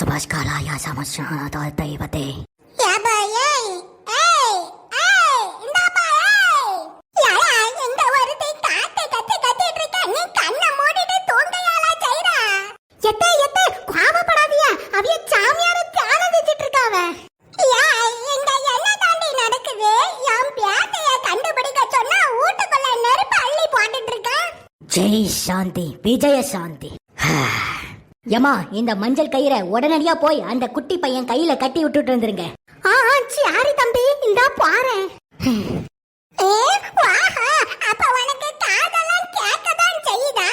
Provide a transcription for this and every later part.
சுபாஷ்காலாய சமஸ்யாத தெய்வதே. ஜெய் சாந்தி விஜய சாந்தி. யமா இந்த மஞ்சள் கயிறை உடனடியா போய் அந்த குட்டி பையன் கையில கட்டி விட்டுட்டு வந்துருங்க. ஆ, ஆ, சரி தம்பி, இந்தா செய்யுதா?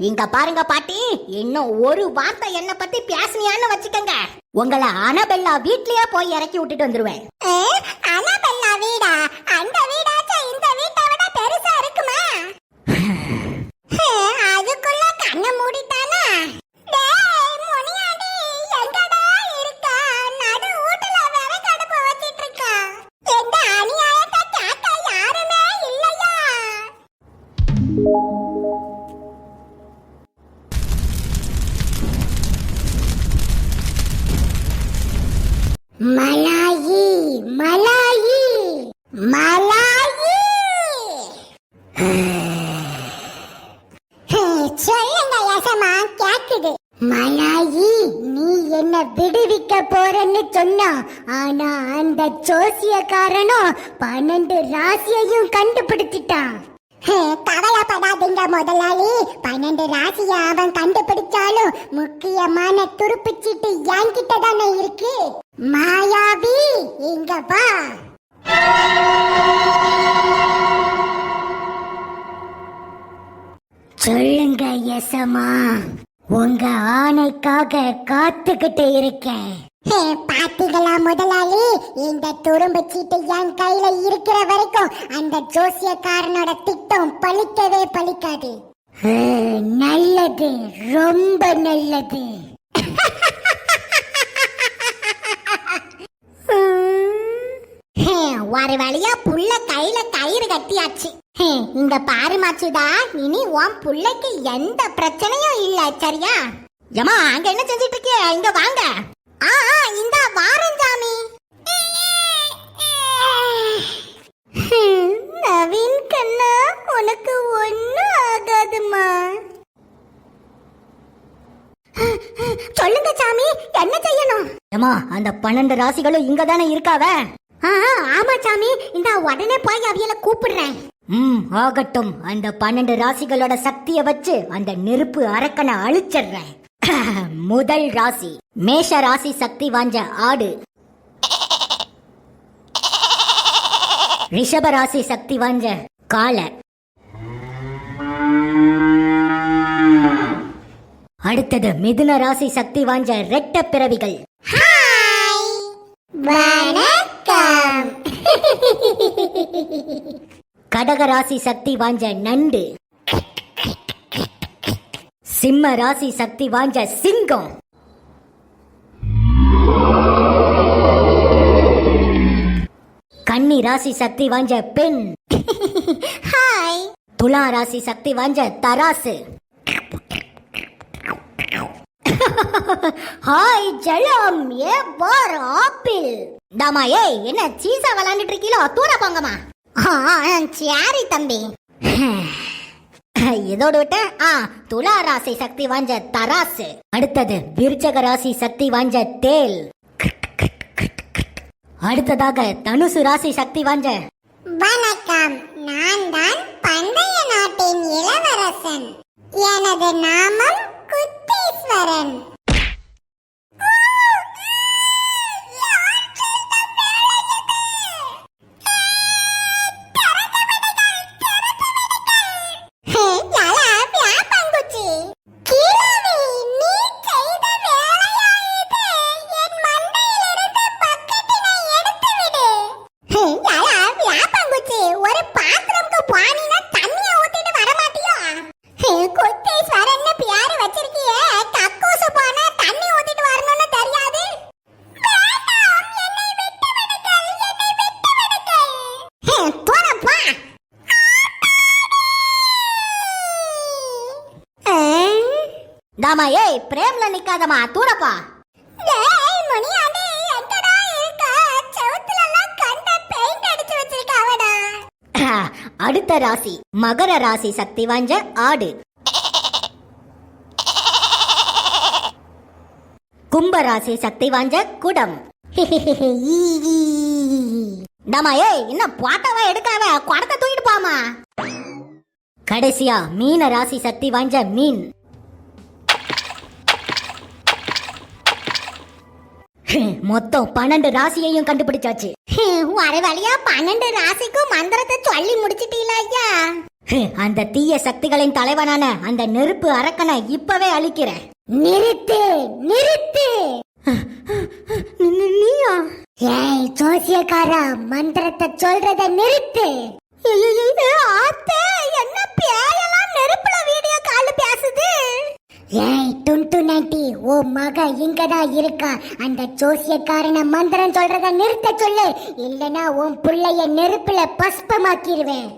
இங்க பாருங்க பாட்டி இன்னும் ஒரு வார்த்தை என்ன பத்தி பேசுனியான்னு வச்சுக்கங்க. உங்களை அனபெல்லா வீட்லயே போய் இறக்கி விட்டுட்டு வந்துருவேன். போறன்னு சொன்னா ஆனா அந்த ஜோசியக்காரனும் பன்னெண்டு ராசியையும் கண்டுபிடிச்சிட்டான். கவலைப்படாதீங்க முதலாளி. பன்னெண்டு ராசிய அவன் கண்டுபிடிச்சாலும் முக்கியமான துருப்புச்சீட்டு என்கிட்ட தானே இருக்கு. மாயாவி இங்க வா. சொல்லுங்க யசமா உங்க ஆணைக்காக காத்துக்கிட்டு இருக்கேன். பாத்தீங்களா முதலாளி இந்த துரும்பு சீட்டு என் கையில இருக்கிற வரைக்கும் அந்த ஜோசியக்காரனோட திட்டம் பழிக்கவே பழிக்காது. நல்லது ரொம்ப நல்லது. ஒரு வழியா புள்ள கையில கயிறு கட்டியாச்சு. இந்த பாரு மாச்சுதா இனி உன் புள்ளைக்கு எந்த பிரச்சனையும் இல்ல சரியா? ஏமா அங்க என்ன செஞ்சிட்டு இருக்கிய? இங்க வாங்க ஆ ஆ, இந்த வாரம் சாமி ஹம், நவீன் கண்ணா உனக்கு ஒண்ணும் ஆகாதுமா சொல்லுங்க சாமி என்ன செய்யணும் யமா அந்த பன்னெண்டு ராசிகளும் இங்க தானே இருக்காவ? ஆ ஆமா சாமி. இந்த உடனே போய் அவியல கூப்பிடுறேன். ம் ஆகட்டும். அந்த பன்னெண்டு ராசிகளோட சக்திய வச்சு அந்த நெருப்பு அரக்கனை அழிச்சிடுறேன். முதல் ராசி. மேஷ ராசி சக்தி வாஞ்ச ஆடு. ரிஷப ராசி சக்தி வாஞ்ச கால அடுத்தது மிதுன ராசி சக்தி வாஞ்ச ரெட்ட பிறவிகள். வணக்கம். கடக ராசி சக்தி வாஞ்ச நண்டு. சிம்ம ராசி சக்தி வாஞ்ச சிங்கம். கன்னி ராசி சக்தி வாஞ்ச பெண். ஹாய் துலா ராசி சக்தி வாஞ்ச தராசு. ஹாய் ஜலம் ஏ பார் ஆப்பிள். தாமா ஏய் என்ன சீசா விளையாண்டுட்டு இருக்கீங்களோ தூர போங்கம்மா. ஆ சரி தம்பி. இதோடு விட்ட ஆ துலா ராசி சக்தி வாஞ்ச தராசு. அடுத்தது விருச்சக ராசி சக்தி வாஞ்ச தேல். அடுத்ததாக தனுசு ராசி சக்தி வாஞ்ச வணக்கம். நான் தான் பண்டைய நாட்டின் இளவரசன். எனது நாமம் குத்தி Karen. ஆ? தாமா ஏய் பிரேம்ல நிக்காதமா தூரப்பா. டேய் முனியாண்டி எங்கடா இருக்க? செவுத்துல எல்லாம் கண்ட பெயிண்ட் அடிச்சு வச்சிருக்காவடா. அடுத்த ராசி மகர ராசி சக்தி வாஞ்ச ஆடு. கும்ப ராசி சக்தி வாஞ்ச குடம். டாமா ஏய் என்ன பாட்டாவா எடுக்காவ குடத்தை தூக்கிட்டு போமா கடைசியா மீன ராசி சக்தி வாஞ்ச மீன். மொத்தம் பன்னெண்டு ராசியையும் கண்டுபிடிச்சாச்சு. ஒரு வழியா பன்னெண்டு ராசிக்கும் மந்திரத்தை சொல்லி முடிச்சிட்டீங்களா ஐயா. அந்த தீய சக்திகளின் தலைவனான அந்த நெருப்பு அரக்கனை இப்பவே அழிக்கிறேன் நிறுத்து நிறுத்து. நீயா? ஏய் ஜோசியக்காரா மந்திரத்தை சொல்றத நிறுத்து. ஆத்தே என்ன பேயெல்லாம் நெருப்புல வீடியோ கால் பேசுது? ஏய் டுன்டு நைட்டி ஓ மக இருக்கா. அந்த ஜோசியக்காரன மந்திரம் சொல்றத நிறுத்த சொல்லு. இல்லனா உன் புள்ளைய நெருப்புல பஸ்பமாக்கிடுவேன்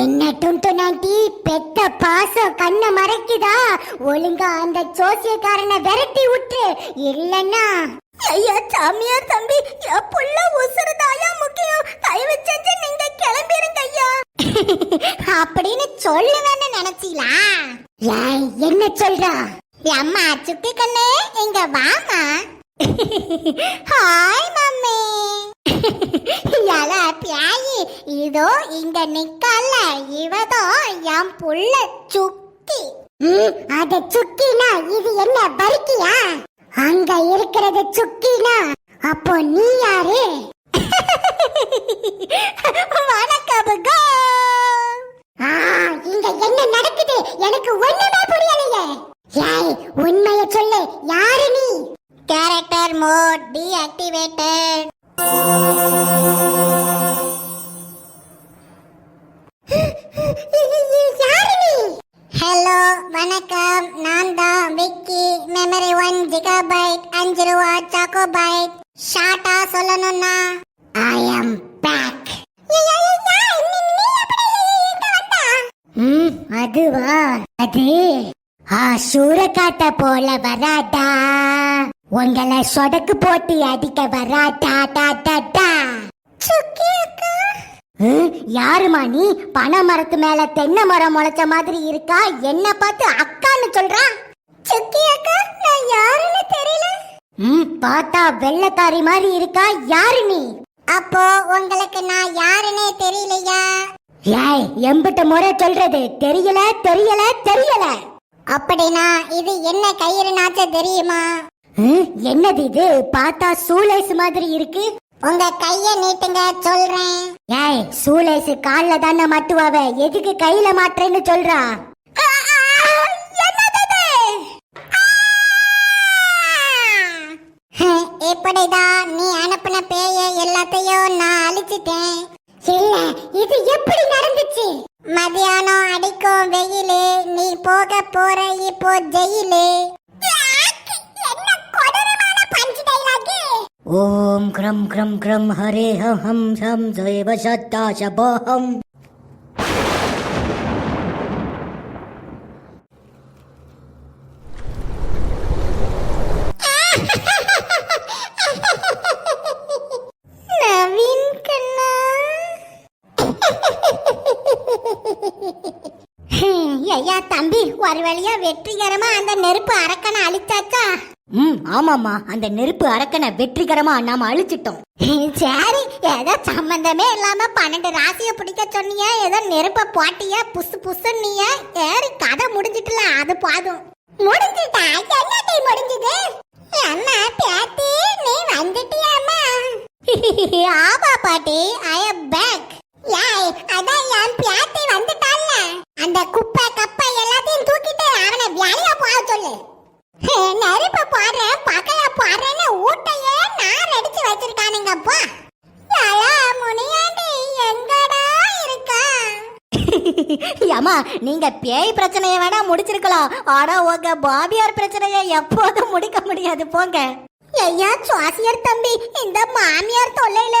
என்ன டுன்டு நைட்டி பெத்த பாசம் கண்ணை மறைக்குதா? ஒழுங்கா அந்த ஜோசியக்காரனை விரட்டி விட்டு இல்லன்னா. ஐயா சாமியார் தம்பி என் புள்ள உசுறுதாயா முக்கியம். தயவு செஞ்சு நீங்க கிளம்பிருங்க. அப்படின்னு சொல்லுவேன்னு நினைச்சீங்களா? ஏய் என்ன சொல்றா? அம்மா சுட்டி கண்ணே. இங்க வாமா ஹாய் மம்மி. யாரா பியாயி. இதோ இங்க நிக்கல இவதோ என் புள்ள சுக்கி. அத சுக்கினா இது என்ன பருக்கியா அங்க இருக்கிறது சுக்கினா. அப்போ நீ யாரு? வணக்கம் இங்க என்ன நடக்குது? எனக்கு ஒண்ணுமே புரியலையே. ஏய் உண்மைய சொல்லு. யாரு நீ? கேரக்டர் மோட் டீஆக்டிவேட்டட் ஹலோ வணக்கம். நான் தான் விக்கி. மெமரி ஒன் ஜிகாபைட் அஞ்சு ரூபா சாக்கோபைட் ஷார்ட்டா சொல்லணும்னா? ஐ அம் பேக் ம் அதுவா? அது ஆ சூறக்காட்ட போல வராதா உங்களை சொடக்கு போட்டு அடிக்க வராதா டா டா டா. சுக்கி யாருமா நீ? பனை மரத்து மேல தென்னை மரம் முளைச்ச மாதிரி இருக்கா? என்ன பார்த்து அக்கான்னு சொல்றா? சுக்கி அக்கா நான் யாருன்னு தெரியல ம் பார்த்தா வெள்ளக்காரி மாதிரி இருக்கா? யாரு நீ? அப்போ உங்களுக்கு நான் யாருன்னே தெரியலையா? ஏய் எம்பிட்ட முறை சொல்றது தெரியல தெரியல தெரியல. அப்படின்னா இது என்ன கயிறு நாச்ச தெரியுமா? என்னது இது? பார்த்தா சூலேஸ் மாதிரி இருக்கு. உங்க கைய நீட்டுங்க சொல்றேன். ஏய் சூலேஸ் கால்ல தானே மாட்டுவாவ? எதுக்கு கையில மாட்டுறேன்னு சொல்றா? இப்படிதான் நீ அனுப்பின பேய எல்லாத்தையும் நான் அழிச்சிட்டேன். இல்ல இது எப்படி நடந்துச்சு? மதியானம் அடிக்கும் வெயிலு நீ போக போற இப்போ ஜெயிலு. ஓம் கிரம் கிரம் கிரம் ஹரே ஹம் சம் ஜெயவ சத்தா சபோஹம் நவீன் கண்ணா ஐயா தம்பி ஒரு வழியா வெற்றிகரமா அந்த நெருப்பு அரக்கனை அழிச்சாச்சா? ம் ஆமாம்மா. அந்த நெருப்பு அரக்கனை வெற்றிகரமா நாம அழிச்சிட்டோம். சரி ஏதோ சம்பந்தமே இல்லாம பன்னெண்டு ராசிய பிடிக்க சொன்னீங்க ஏதோ நெருப்ப போட்டியா புசு புசுன்னிய. ஏறி கதை முடிஞ்சிட்டுல அது போதும். முடிஞ்சிட்டா? என்னடி முடிஞ்சது? அம்மா பேத்தி நீ வந்துட்டியாமா ஆமா பாட்டி ஐ அம் பேக் ஏமா நீங்க பேய் பிரச்சனையை வேணா முடிச்சிருக்கலாம். ஆனா உங்க பாபியார் பிரச்சனையை எப்போதும் முடிக்க முடியாது போங்க. ஐயா சுவாசியர் தம்பி இந்த மாமியார் தொல்லையில